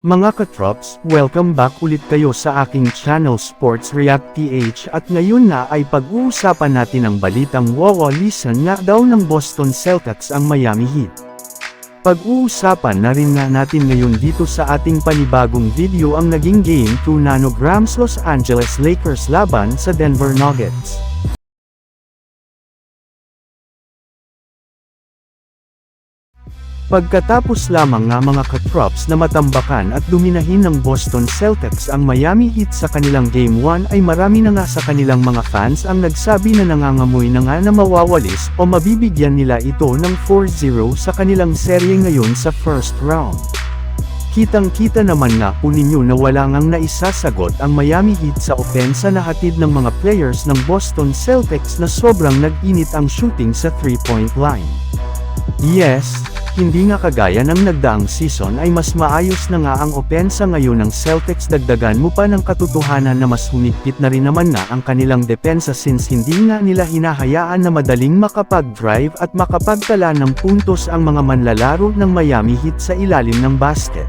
Mga katrops, welcome back ulit kayo sa aking channel Sports React PH at ngayon na ay pag-uusapan natin ang balitang wawalisan nga daw ng Boston Celtics ang Miami Heat. Pag-uusapan na rin nga natin ngayon dito sa ating panibagong video ang naging Game 2 nanograms Los Angeles Lakers laban sa Denver Nuggets. Pagkatapos lamang nga mga katrops na matambakan at duminahin ng Boston Celtics ang Miami Heat sa kanilang Game 1 ay marami na nga sa kanilang mga fans ang nagsabi na nangangamoy na nga na mawawalis o mabibigyan nila ito ng 4-0 sa kanilang serye ngayon sa first round. Kitang-kita naman nga po ninyo na wala ngang naisasagot ang Miami Heat sa opensa na hatid ng mga players ng Boston Celtics na sobrang nag-init ang shooting sa 3-point line. Yes, hindi nga kagaya ng nagdaang season ay mas maayos na nga ang opensa ngayon ng Celtics dagdagan mo pa ng katotohanan na mas humigpit na rin naman na ang kanilang depensa since hindi nga nila hinahayaan na madaling makapag-drive at makapagtala ng puntos ang mga manlalaro ng Miami Heat sa ilalim ng basket.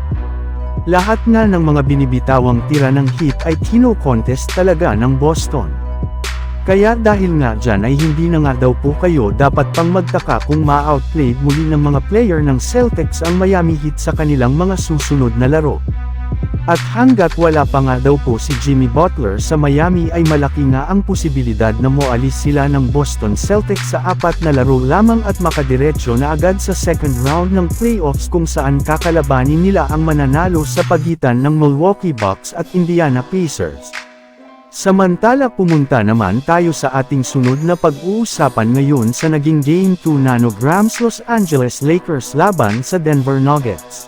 Lahat nga ng mga binibitawang tira ng Heat ay kino-contest talaga ng Boston. Kaya dahil nga dyan ay hindi na nga daw po kayo dapat pang magtaka kung ma-outplayed muli ng mga player ng Celtics ang Miami Heat sa kanilang mga susunod na laro. At hanggat wala pa nga daw po si Jimmy Butler sa Miami ay malaki nga ang posibilidad na moalis sila ng Boston Celtics sa apat na laro lamang at makadiretso na agad sa second round ng playoffs kung saan kakalabanin nila ang mananalo sa pagitan ng Milwaukee Bucks at Indiana Pacers. Samantala pumunta naman tayo sa ating sunod na pag-uusapan ngayon sa naging Game 2 nanograms Los Angeles Lakers laban sa Denver Nuggets.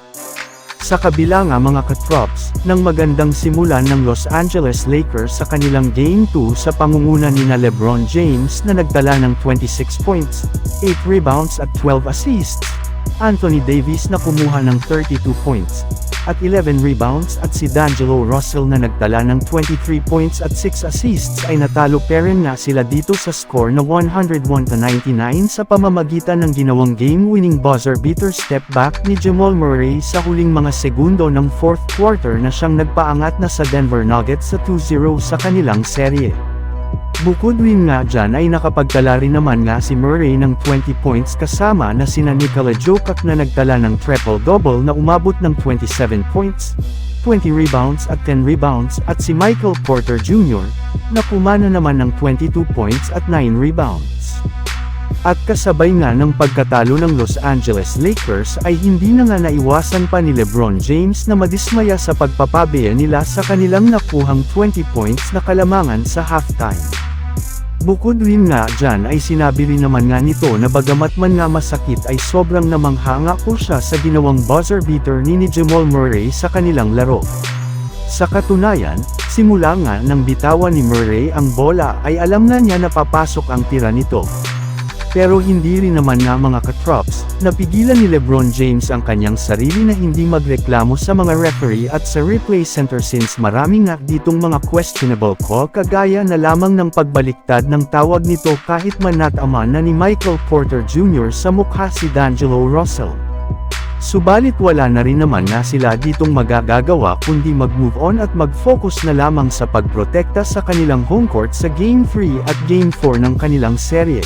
Sa kabila nga mga katrops, ng magandang simulan ng Los Angeles Lakers sa kanilang Game 2 sa pangunguna ni na Lebron James na nagdala ng 26 points, 8 rebounds at 12 assists, Anthony Davis na kumuha ng 32 points, at 11 rebounds at si D'Angelo Russell na nagtala ng 23 points at 6 assists ay natalo pa rin nga sila dito sa score na 101-99 sa pamamagitan ng ginawang game-winning buzzer beater step back ni Jamal Murray sa huling mga segundo ng fourth quarter na siyang nagpaangat na sa Denver Nuggets sa 2-0 sa kanilang serye. Bukod rin nga dyan ay nakapagtala rin naman nga si Murray ng 20 points kasama na sina Nikola Jokic na nagtala ng triple-double na umabot ng 27 points, 20 rebounds at 10 rebounds at si Michael Porter Jr. na pumana naman ng 22 points at 9 rebounds. At kasabay nga ng pagkatalo ng Los Angeles Lakers ay hindi na nga naiwasan pa ni Lebron James na madismaya sa pagpapabeya nila sa kanilang nakuhang 20 points na kalamangan sa halftime. Bukod rin nga dyan ay sinabi rin naman nga nito na bagamat man nga masakit ay sobrang namanghanga po siya sa ginawang buzzer beater ni ni Jamal Murray sa kanilang laro. Sa katunayan, simula nga nang bitawan ni Murray ang bola ay alam na niya na papasok ang tira nito. Pero hindi rin naman nga mga katrops, napigilan ni Lebron James ang kanyang sarili na hindi magreklamo sa mga referee at sa replay center since marami nga ditong mga questionable call kagaya na lamang ng pagbaliktad ng tawag nito kahit manataman na ni Michael Porter Jr. sa mukha si D'Angelo Russell. Subalit wala na rin naman nga sila ditong magagagawa kundi mag-move on at mag-focus na lamang sa pagprotekta sa kanilang home court sa Game 3 at Game 4 ng kanilang serye.